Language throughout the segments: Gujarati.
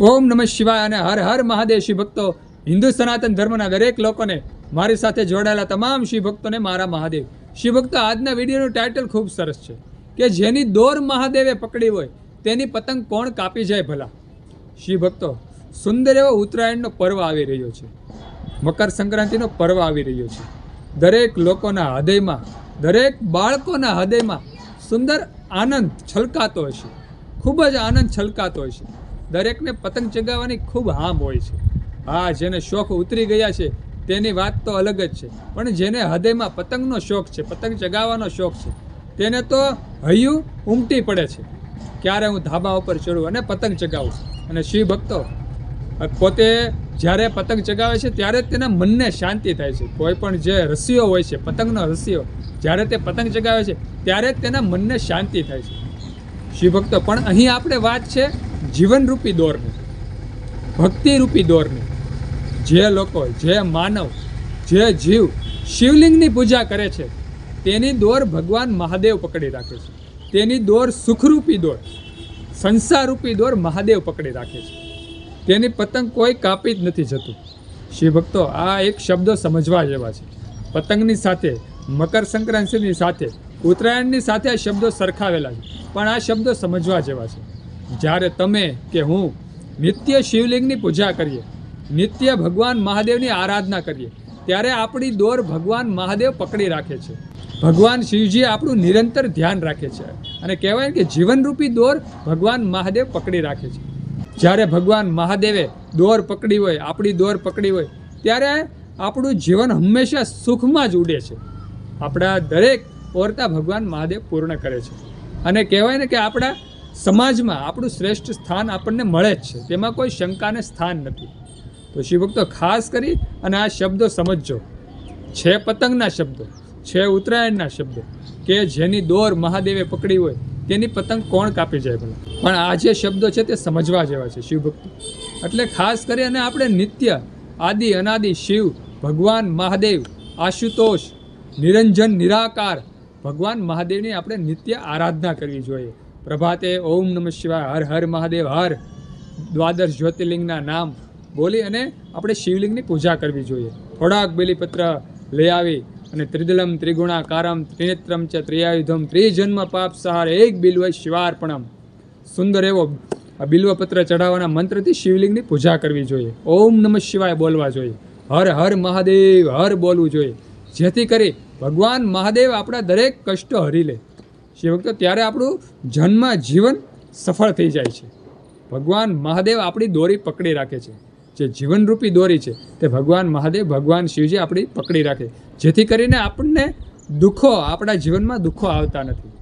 ઓમ નમઃ શિવાય અને હર હર મહાદેવ શિવ ભક્તો. હિન્દુ સનાતન ધર્મના દરેક લોકોને મારી સાથે જોડાયેલા તમામ શિવ ભક્તોને મારા મહાદેવ. શિવ ભક્તો, આજના વિડીયોનું ટાઇટલ ખૂબ સરસ છે કે જેની દોર મહાદેવે પકડી હોય તેની પતંગ કોણ કાપી જાય ભલા? શિવ ભક્તો, સુંદર એવો ઉત્તરાયણનો પર્વ આવી રહ્યો છે. મકર સંક્રાંતિનો પર્વ આવી રહ્યો છે. દરેક લોકોના હૃદયમાં, દરેક બાળકોના હૃદયમાં સુંદર આનંદ છલકાતો હશે. ખૂબ જ આનંદ છલકાતો હશે. દરેકને પતંગ ચગાવવાની ખૂબ હામ હોય છે. હા, જેને શોખ ઉતરી ગયા છે, તેની વાત તો અલગ જ છે. પણ જેને હૃદયમાં પતંગનો શોખ છે, પતંગ ચગાવવાનો શોખ છે, તેને તો હૈયું ઉમટી પડે છે. ક્યારે હું ધાબા ઉપર ચડું અને પતંગ ચગાવું? અને શિવ ભક્તો, પોતે જ્યારે પતંગ ચગાવે છે, ત્યારે જ તેના મનને શાંતિ થાય છે. કોઈ પણ જે રસીઓ હોય છે, પતંગનો રસીઓ, જ્યારે તે પતંગ ચગાવે છે, ત્યારે જ તેના મનને શાંતિ થાય છે. શિવભક્તો પણ અહીં આપણે વાત છે જીવનરૂપી દોરની, ભક્તિરૂપી દોરની, જે લોકો, જે માનવ, જે જીવ શિવલિંગની પૂજા કરે છે, તેની દોર ભગવાન મહાદેવ પકડી રાખે છે. તેની દોર સુખરૂપી દોર, સંસારરૂપી દોર મહાદેવ પકડી રાખે છે. તેની પતંગ કોઈ કાપી જ નથી જતું. શિવભક્તો આ એક શબ્દો સમજવા જેવા છે. પતંગની સાથે, મકર સંક્રાંતિની સાથે, ઉત્તરાયણની સાથે આ શબ્દો સરખાવેલા છે. પણ આ શબ્દો સમજવા જેવા છે. જ્યારે તમે કે હું નિત્ય શિવલિંગની પૂજા કરીએ, નિત્ય ભગવાન મહાદેવની આરાધના કરીએ, ત્યારે આપણી દોર ભગવાન મહાદેવ પકડી રાખે છે. ભગવાન શિવજી આપણું નિરંતર ધ્યાન રાખે છે અને કહેવાય કે જીવનરૂપી દોર ભગવાન મહાદેવ પકડી રાખે છે. જ્યારે ભગવાન મહાદેવે દોર પકડી હોય, આપણી દોર પકડી હોય, ત્યારે આપણું જીવન હંમેશા સુખમાં જ ઉડે છે. આપણા દરેક ઓરતા ભગવાન મહાદેવ પૂર્ણ કરે છે. અને કહેવાય ને કે આપણા સમાજમાં આપણું શ્રેષ્ઠ સ્થાન આપણને મળે જ છે. તેમાં કોઈ શંકાને સ્થાન નથી. તો શિવભક્તો ખાસ કરી અને આ શબ્દો સમજજો. છે પતંગના શબ્દો, છે ઉત્તરાયણના શબ્દો, કે જેની દોર મહાદેવે પકડી હોય તેની પતંગ કોણ કાપી જાય ભલે? પણ આ જે શબ્દો છે તે સમજવા જેવા છે શિવભક્તો. એટલે ખાસ કરી અને આપણે નિત્ય આદિ અનાદિ શિવ, ભગવાન મહાદેવ, આશુતોષ, નિરંજન નિરાકાર, ભગવાન મહાદેવની આપણે નિત્ય આરાધના કરવી જોઈએ. પ્રભાતે ઓમ નમઃ શિવાય, હર હર મહાદેવ, હર દ્વાદશ જ્યોતિર્લિંગના નામ બોલી અને આપણે શિવલિંગની પૂજા કરવી જોઈએ. થોડાક બેલીપત્ર લઈ આવી અને ત્રિદલમ, ત્રિગુણાકારમ, ત્રિનેત્રમ ચ ત્રિયાયુધમ, ત્રિજન્મ પાપ સહાર, એક બિલ્વ શિવાર્પણમ. સુંદર એવો બિલ્વપત્ર ચઢાવવાના મંત્રથી શિવલિંગની પૂજા કરવી જોઈએ. ઓમ નમઃ શિવાય બોલવા જોઈએ. હર હર મહાદેવ, હર બોલવું જોઈએ. જેથી કરી ભગવાન મહાદેવ આપણા દરેક કષ્ટ હરી લે. શિવભક્તો ત્યારે આપણું જન્મ જીવન સફળ થઈ જાય છે. ભગવાન મહાદેવ આપણી દોરી પકડી રાખે છે. જે જીવનરૂપી દોરી છે, તે ભગવાન મહાદેવ, ભગવાન શિવજી આપણી પકડી રાખે. જેથી કરીને આપણને દુઃખો, આપણા જીવનમાં દુઃખો આવતા નથી.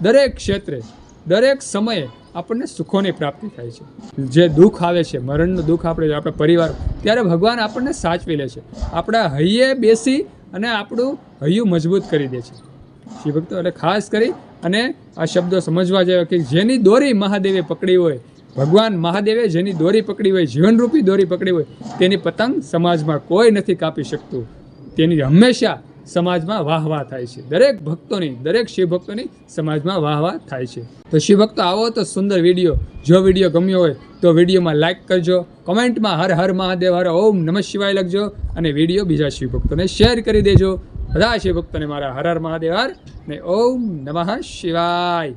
દરેક ક્ષેત્રે, દરેક સમયે આપણને સુખોની પ્રાપ્તિ થાય છે. જે દુઃખ આવે છે, મરણનું દુઃખ આપણે, આપણા પરિવાર, ત્યારે ભગવાન આપણને સાચવી લે છે. આપણા હૈયે બેસી અને આપણું હૈયું મજબૂત કરી દે છે. શિવ ભક્તો એટલે ખાસ કરી અને આ શબ્દો સમજવા જેવા કે જેની દોરી મહાદેવે પકડી હોય, ભગવાન મહાદેવે જેની દોરી પકડી હોય, જીવનરૂપી દોરી પકડી હોય, તેની પતંગ સમાજમાં કોઈ નથી કાપી શકતું. તેની હંમેશા સમાજમાં વાહ વાહ થાય છે. દરેક ભક્તોની, દરેક શિવભક્તોની સમાજમાં વાહ વાહ થાય છે. તો શિવ ભક્તો આવો તો સુંદર વીડિયો. જો વીડિયો ગમ્યો હોય તો વિડીયોમાં લાઇક કરજો, કોમેન્ટમાં હર હર મહાદેવ, હર ઓમ નમઃ શિવાય લખજો અને વીડિયો બીજા શિવ ભક્તોને શેર કરી દેજો. બધા શિવભક્તોને મારા હર હર મહાદેવ ને ઓમ નમઃ શિવાય.